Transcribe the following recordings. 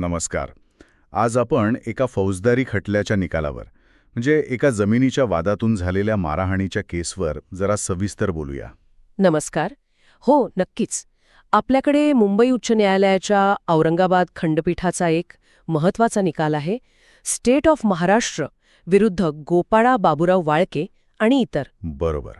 नमस्कार. आज आपण एका फौजदारी खटल्याच्या निकालावर म्हणजे एका जमिनीच्या वादातून झालेल्या मारहाणीच्या केसवर जरा सविस्तर बोलूया. नमस्कार. हो नक्कीच. आपल्याकडे मुंबई उच्च न्यायालयाच्या औरंगाबाद खंडपीठाचा एक महत्त्वाचा निकाल आहे. स्टेट ऑफ महाराष्ट्र विरुद्ध गोपाळा बाबूराव वाळके आणि इतर. बरोबर.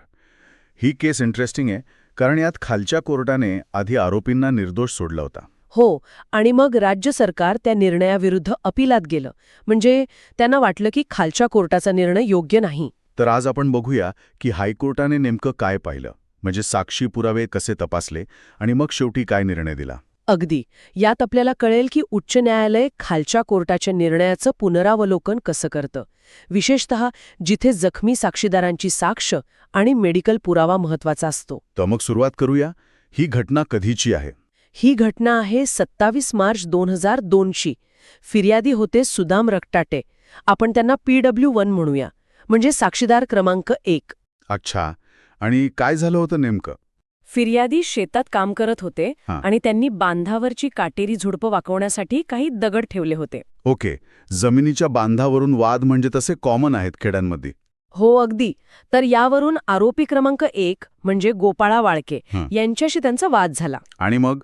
ही केस इंटरेस्टिंग आहे कारण यात खालच्या कोर्टाने आधी आरोपींना निर्दोष सोडला होता. हो आणि मग राज्य सरकार त्या निर्णयाविरुद्ध अपिलात गेलं. म्हणजे त्यांना वाटलं की खालच्या कोर्टाचा निर्णय योग्य नाही. तर आज आपण बघूया की हायकोर्टाने नेमकं काय पाहिलं. म्हणजे साक्षी पुरावे कसे तपासले आणि मग शेवटी काय निर्णय दिला? अगदी. यात आपल्याला कळेल की उच्च न्यायालय खालच्या कोर्टाच्या निर्णयाचं पुनरावलोकन कसं करतं. विशेषत जिथे जखमी साक्षीदारांची साक्ष आणि मेडिकल पुरावा महत्त्वाचा असतो. तर मग सुरुवात करूया. ही घटना कधीची आहे? ही घटना आहे सत्तावीस मार्च दोन हजार दोनशी फिर्यादी होते सुदाम रक्टाटे आपण त्यांना पीडब्ल्यू वन म्हणूया. म्हणजे साक्षीदार क्रमांक एक. अच्छा. आणि काय झालं होतं नेमकं? फिर्यादी शेतात काम करत होते. आणि त्यांनी बांधावरची काटेरी झुडपं वाकवण्यासाठी काही दगड ठेवले होते. ओके. जमिनीच्या बांधावरून वाद म्हणजे तसे कॉमन आहेत खेड्यांमध्ये. हो अगदी. तर यावरून आरोपी क्रमांक एक म्हणजे गोपाळा वाळके. यांच्याशी त्यांचा वाद झाला. आणि मग?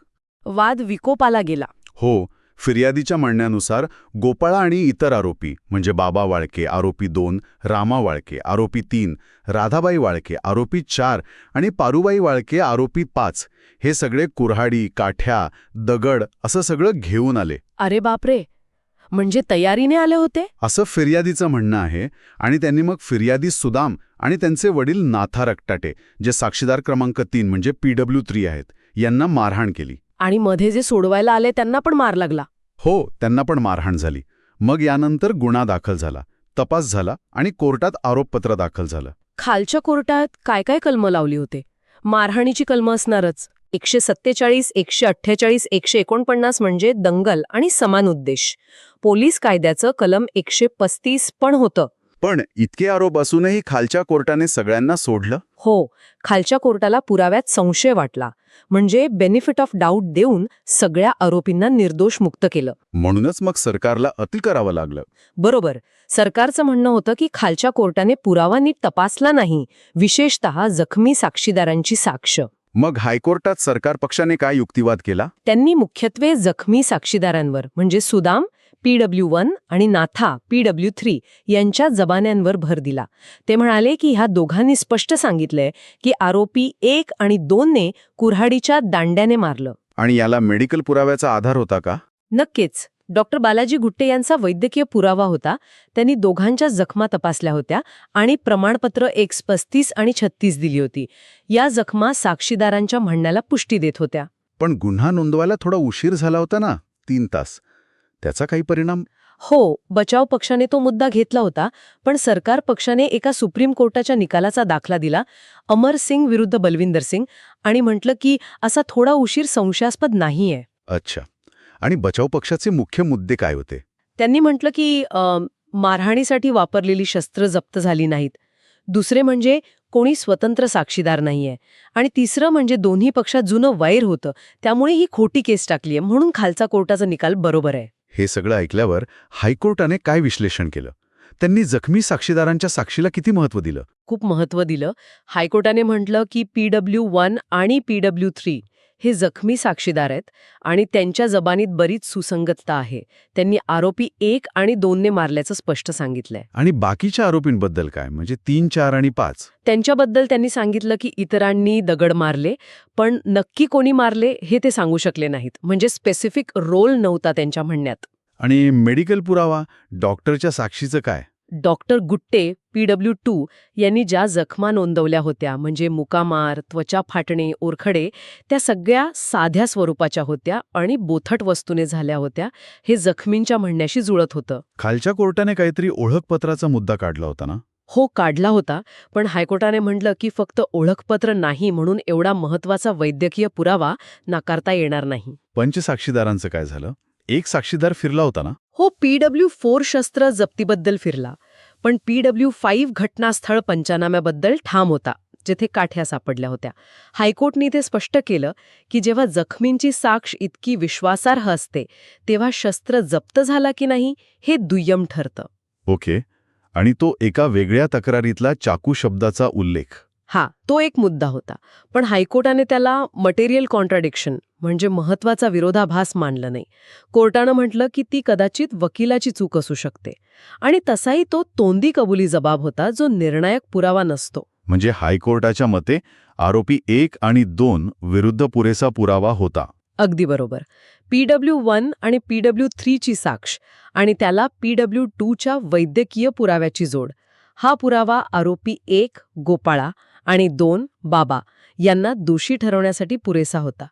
वाद विकोपाला गेला. हो फिर्यादीच्या म्हणण्यानुसार गोपाळा आणि इतर आरोपी म्हणजे बाबा वाळके आरोपी दोन रामा वाळके आरोपी तीन राधाबाई वाळके आरोपी चार आणि पारुबाई वाळके आरोपी पाच हे सगळे कुऱ्हाडी काठ्या दगड असं सगळं घेऊन आले. अरे बापरे! म्हणजे तयारीने आले होते? असं फिर्यादीचं म्हणणं आहे आणि त्यांनी मग फिर्यादी सुदाम आणि त्यांचे वडील नाथा रक्टाटे जे साक्षीदार क्रमांक तीन म्हणजे पीडब्ल्यू थ्री आहेत यांना मारहाण केली. आणि मध्ये जे सोडवायला आले त्यांना पण मार लागला. हो त्यांना पण मारहाण झाली. मग यानंतर गुन्हा दाखल झाला. तपास झाला आणि कोर्टात आरोपपत्र दाखल झालं. खालच्या कोर्टात काय काय कलमं लावली होते? मारहाणीची कलमं असणारच. एकशे सत्तेचाळीस एकशे अठ्ठेचाळीस एकशे एकोणपन्नास म्हणजे दंगल आणि समान उद्देश. पोलीस कायद्याचं कलम एकशे पस्तीस पण होतं. पण इतके आरोप असूनही खालच्या कोर्टाने सगळ्यांना सोडलं? हो खालच्या कोर्टाला पुराव्यात संशय वाटला. म्हणजे बेनिफिट ऑफ डाऊट देऊन सगळ्या आरोपींना निर्दोष मुक्त केलं. म्हणूनच मग सरकारला अति करावं लागलं. बरोबर. सरकारचं म्हणणं होतं की खालच्या कोर्टाने पुरावा नीट तपासला नाही विशेषतः जखमी साक्षीदारांची साक्ष. मग हायकोर्टात सरकार पक्षाने काय युक्तिवाद केला? त्यांनी मुख्यत्वे जखमी साक्षीदारांवर म्हणजे सुदाम पीडब्ल्यू वन आणि नाथा पीडब्ल्यू थ्री यांच्या जबान्यांवर भर दिला. ते म्हणाले की ह्या दोघांनी स्पष्ट सांगितलंय की आरोपी एक आणि दोनने कुऱ्हाडीच्या दांड्याने मारलं. आणि याला मेडिकल पुराव्याचा आधार होता का? नक्कीच. डॉक्टर बालाजी गुट्टे यांचा वैद्यकीय पुरावा होता. त्यांनी दोघांच्या जखमा तपासल्या होत्या आणि प्रमाणपत्र एक्स पस्तीस आणि छत्तीस दिली होती. या जखमा साक्षीदारांच्या म्हणण्याला पुष्टी देत होत्या. पण गुन्हा नोंदवायला थोडा उशीर झाला होता ना? तीन तास. त्याचा काही परिणाम? हो बचाव पक्षाने तो मुद्दा घेतला होता पण सरकार पक्षाने एका सुप्रीम कोर्टाच्या निकालाचा दाखला दिला. अमर सिंग विरुद्ध बलविंदर सिंग आणि म्हटलं की असा थोडा उशीर संशयास्पद नाहीये. अच्छा. आणि बचाव पक्षाचे मुख्य मुद्दे काय होते? त्यांनी म्हटलं की अं, मारहाणीसाठी वापरलेली शस्त्र जप्त झाली नाहीत. दुसरे म्हणजे कोणी स्वतंत्र साक्षीदार नाहीये. आणि तिसरं म्हणजे दोन्ही पक्षात जुनं वैर होतं. त्यामुळे ही खोटी केस टाकलीये. म्हणून खालचा कोर्टाचा निकाल बरोबर आहे. हे सगळं ऐकल्यावर हायकोर्टाने काय विश्लेषण केलं? त्यांनी जखमी साक्षीदारांच्या साक्षीला किती महत्त्व दिलं? खूप महत्त्व दिलं. हायकोर्टाने म्हटलं की पीडब्ल्यू वन आणि पीडब्ल्यू थ्री हे जखमी साक्षीदार आहेत आणि त्यांच्या जबानीत बरीच सुसंगतता आहे. त्यांनी आरोपी एक आणि दोनने मारल्याचं स्पष्ट सांगितलंय. आणि बाकीच्या आरोपींबद्दल काय? म्हणजे तीन चार आणि पाच? त्यांच्याबद्दल त्यांनी सांगितलं की इतरांनी दगड मारले पण नक्की कोणी मारले हे ते सांगू शकले नाहीत. म्हणजे स्पेसिफिक रोल नव्हता त्यांच्या म्हणण्यात. आणि मेडिकल पुरावा डॉक्टरच्या साक्षीचं काय? डॉक्टर गुट्टे पीडब्ल्यू टू यांनी ज्या जखमा नोंदवल्या होत्या म्हणजे मुकामार त्वचा फाटणे ओरखडे त्या सगळ्या साध्या स्वरूपाच्या होत्या आणि बोथट वस्तूने झाल्या होत्या हे जखमींच्या म्हणण्याशी जुळत होतं. खालच्या कोर्टाने काहीतरी ओळखपत्राचा मुद्दा काढला होता ना? हो काढला होता पण हायकोर्टाने म्हटलं की फक्त ओळखपत्र नाही म्हणून एवढा महत्त्वाचा वैद्यकीय पुरावा नाकारता येणार नाही. पंचसाक्षीदारांचं काय झालं? एक साक्षीदार फिरला होता ना? हो पीडब्ल्यू फोर शस्त्र जप्तीबद्दल फिरला पण पीडब्ल्यू फाईव्ह घटनास्थळ पंचनाम्याबद्दल ठाम होता जेथे काठ्या सापडल्या होत्या. हायकोर्टने ते स्पष्ट केलं की जेव्हा जखमींची साक्ष इतकी विश्वासार्ह असते तेव्हा शस्त्र जप्त झाला की नाही हे दुय्यम ठरतं. ओके. आणि तो एका वेगळ्या तक्रारीतला चाकू शब्दाचा उल्लेख. हा तो एक मुद्दा होता. पण हायकोर्टाने त्याला मटेरियल कॉन्ट्राडिक्शन म्हणजे महत्त्वाचा विरोधाभास मानलं नाही. कोर्टानं म्हटलं की ती कदाचित वकिलाची चूक असू शकते. आणि तसाही तो तोंदी कबुली जबाब होता जो निर्णायक पुरावा नसतो. म्हणजे हायकोर्टाच्या मते आरोपी एक आणि दोन विरुद्ध पुरेसा पुरावा होता. अगदी बरोबर. पीडब्ल्यू वन आणि पीडब्ल्यू थ्रीची साक्ष आणि त्याला पीडब्ल्यू टूच्या वैद्यकीय पुराव्याची जोड. हा पुरावा आरोपी एक गोपाळा आणि दोन बाबा यांना दोषी ठरवण्यासाठी पुरेसा होता.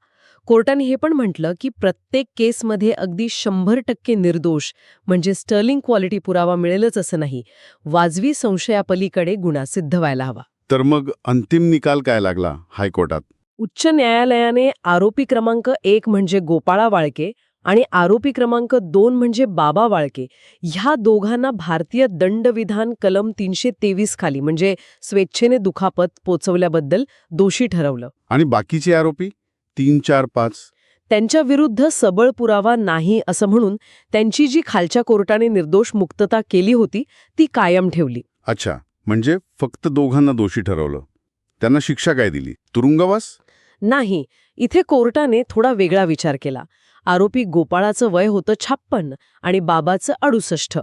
कोर्टाने हे पण म्हटलं की प्रत्येक केसमध्ये अगदी शंभर टक्के निर्दोष म्हणजे स्टर्लिंग क्वालिटी पुरावा मिळेलच असं नाही वाजवी संशयापलीकडे गुन्हा सिद्ध व्हायला हवा. तर मग अंतिम निकाल काय लागला हायकोर्टात? उच्च न्यायालयाने आरोपी क्रमांक एक म्हणजे गोपाळा वाळके आणि आरोपी क्रमांक दोन म्हणजे बाबा वाळके. ह्या दोघांना भारतीय दंडविधान कलम तीनशे तेवीस खाली म्हणजे स्वेच्छेने दुखापत पोचवल्याबद्दल दोषी ठरवलं. आणि बाकीचे आरोपी? तीन चार पाच. त्यांच्या विरुद्ध सबळ पुरावा नाही असं म्हणून त्यांची जी खालच्या कोर्टाने निर्दोष मुक्तता केली होती ती कायम ठेवली. अच्छा म्हणजे फक्त दोघांना दोषी ठरवलं. त्यांना शिक्षा काय दिली? तुरुंगवास? नाही इथे कोर्टाने थोडा वेगळा विचार केला. आरोपी गोपाळाचं वय होतं छाप्पन्न आणि बाबाचं अडुसष्ट.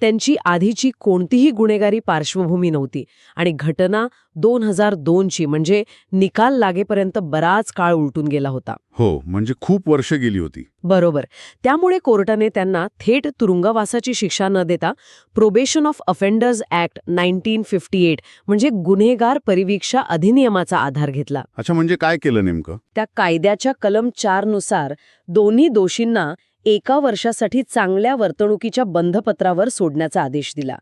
त्यांची आधीची कोणतीही गुन्हेगारी पार्श्वभूमी नव्हती. आणि घटना दोन हजार दोनची म्हणजे निकाल लागेपर्यंत बराच काळ उलटून गेला होता. हो म्हणजे खूप वर्ष गेली होती. बरोबर. त्यामुळे कोर्टाने त्यांना थेट तुरुंगवासाची शिक्षा न देता Probation of Offenders Act nineteen fifty eight म्हणजे गुन्हेगार परिवीक्षा अधिनियमाचा आधार घेतला. अच्छा म्हणजे काय केलं नेमकं? त्या कायद्याच्या कलम चारनुसार दोन्ही दोषींना एका वर्षासाठी चांगल्या वर्तणुकीच्या बंधपत्रावर सोडण्याचा आदेश दिला.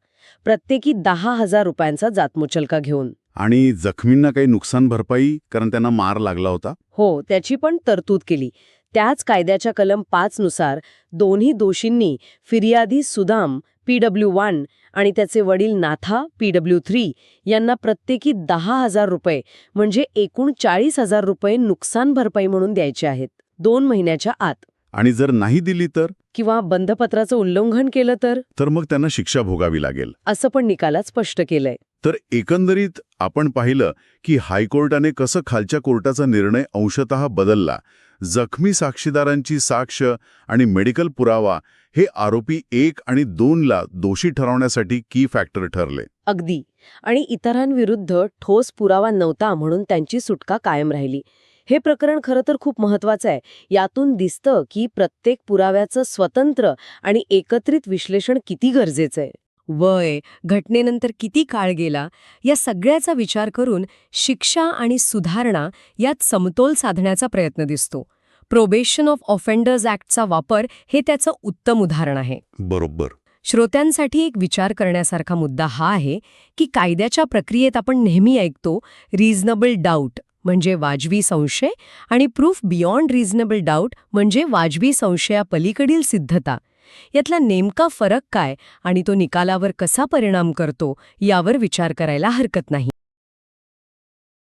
प्रत्येकी दहा हजार रुपयांचा जातमुचलका घेऊन. आणि जखमींना काही नुकसान भरपाई कारण त्यांना मार लागला होता? हो त्याची पण तरतूद केली. त्याच कायद्याच्या कलम पाच नुसार दोन्ही दोषींनी फिर्यादी सुदाम पीडब्ल्यू वन आणि त्याचे वडील नाथा पीडब्ल्यू थ्री यांना प्रत्येकी दहा हजार रुपये म्हणजे एकूण चाळीस हजार रुपये नुकसान भरपाई म्हणून द्यायचे आहेत दोन महिन्याच्या आत. आणि जर नाही दिली तर? किंवा बंधपत्राचं उल्लंघन केलं तर? तर मग त्यांना शिक्षा भोगावी लागेल. असं पण निकालात स्पष्ट केलंय. तर एकंदरीत आपण पाहिलं की हायकोर्टाने कसं खालच्या कोर्टाचा निर्णय अंशतः बदलला. जखमी साक्षीदारांची साक्ष आणि मेडिकल पुरावा हे आरोपी एक आणि दोनला दोषी ठरवण्यासाठी की फॅक्टर ठरले. अगदी. आणि इतरांविरुद्ध ठोस पुरावा नव्हता म्हणून त्यांची सुटका कायम राहिली. हे प्रकरण खरं तर खूप महत्वाचं आहे. यातून दिसतं की प्रत्येक पुराव्याचं स्वतंत्र आणि एकत्रित विश्लेषण किती गरजेचं आहे. वय घटनेनंतर किती काळ गेला या सगळ्याचा विचार करून शिक्षा आणि सुधारणा यात समतोल साधण्याचा प्रयत्न दिसतो. प्रोबेशन ऑफ ऑफेंडर्स ॲक्टचा वापर हे त्याचं उत्तम उदाहरण आहे. बरोबर. श्रोत्यांसाठी एक विचार करण्यासारखा मुद्दा हा आहे की कायद्याच्या प्रक्रियेत आपण नेहमी ऐकतो रिझनेबल डाऊट म्हणजे वाजवी संशय आणि प्रूफ बियॉन्ड रिझनेबल डाऊट म्हणजे वाजवी संशयापलीकडील सिद्धता. यातला नेमका फरक काय आणि तो निकालावर कसा परिणाम करतो यावर विचार करायला हरकत नाही.